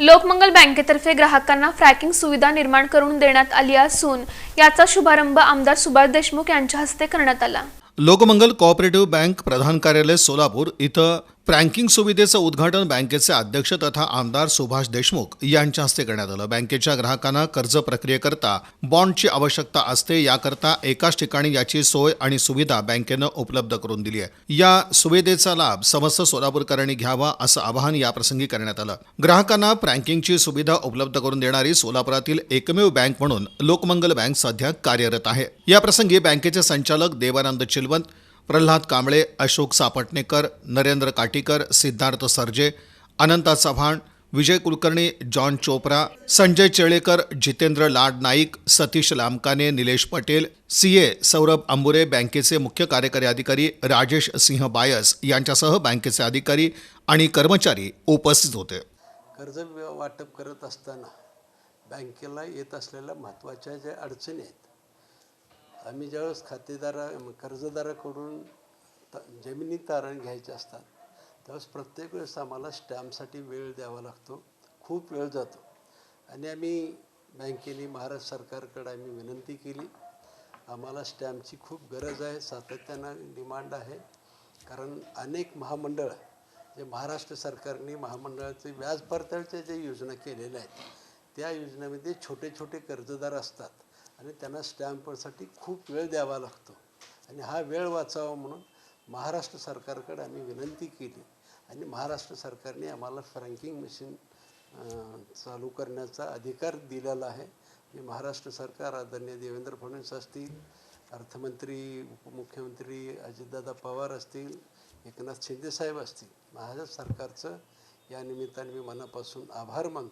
लोकमंगल बँकेतर्फे ग्राहकांना फ्रॅकिंग सुविधा निर्माण करून देण्यात आली असून याचा शुभारंभ आमदार सुभाष देशमुख यांच्या हस्ते करण्यात आला. लोकमंगल कोऑपरेटिव्ह बँक प्रधान कार्यालय सोलापूर इथं फ्रँकिंग सुविधेचं उद्घाटन बँकेचे अध्यक्ष तथा आमदार सुभाष देशमुख यांच्या हस्ते करण्यात आलं. बँकेच्या ग्राहकांना कर्ज प्रक्रियेकरता बॉन्डची आवश्यकता असते याकरता एकाच ठिकाणी याची सोय आणि सुविधा बँकेनं उपलब्ध करून दिली आहे. या सुविधेचा लाभ समस्त सोलापूरकरांनी घ्यावा असं आवाहन याप्रसंगी करण्यात आलं. ग्राहकांना फ्रँकिंगची सुविधा उपलब्ध करून देणारी सोलापुरातील एकमेव बँक म्हणून लोकमंगल बँक सध्या कार्यरत आहे. याप्रसंगी बँकेचे संचालक देवानंद चिलवंत प्रल्हाद कांबळे अशोक सापटणेकर नरेंद्र काटीकर सिद्धार्थ सरजे अनंता चव्हाण विजय कुलकर्णी जॉन चोप्रा संजय चेळेकर जितेंद्र लाड नाईक सतीश लामकाने निलेश पटेल सीए सौरभ अंबुरे बँकेचे मुख्य कार्यकारी अधिकारी राजेश सिंह बायस यांच्यासह बँकेचे अधिकारी आणि कर्मचारी उपस्थित होते. कर्ज वाटप करत असताना बँकेला येत असलेल्या महत्त्वाच्या ज्या अडचणी आहेत आम्ही ज्यावेळेस खातेदारा कर्जदाराकडून त जमिनी तारण घ्यायचे असतात त्यावेळेस प्रत्येक वेळेस आम्हाला स्टॅम्पसाठी वेळ द्यावा लागतो खूप वेळ जातो. आणि आम्ही बँकेने महाराष्ट्र सरकारकडे आम्ही विनंती केली आम्हाला स्टॅम्पची खूप गरज आहे सातत्यानं डिमांड आहे. कारण अनेक महामंडळ जे महाराष्ट्र सरकारने महामंडळाचे व्याज परताळच्या ज्या योजना केलेल्या आहेत त्या योजनेमध्ये छोटे छोटे कर्जदार असतात. आणि त्यांना स्टॅम्पसाठी खूप वेळ द्यावा लागतो. आणि हा वेळ वाचावा म्हणून महाराष्ट्र सरकारकडे आम्ही विनंती केली. आणि महाराष्ट्र सरकारने आम्हाला फ्रँकिंग मशीन चालू करण्याचा अधिकार दिलेला आहे. मी महाराष्ट्र सरकार आदरणीय देवेंद्र फडणवीस असतील अर्थमंत्री उपमुख्यमंत्री अजितदादा पवार असतील एकनाथ शिंदेसाहेब असतील महाराष्ट्र सरकारचं या निमित्ताने मी मनापासून आभार मानतो.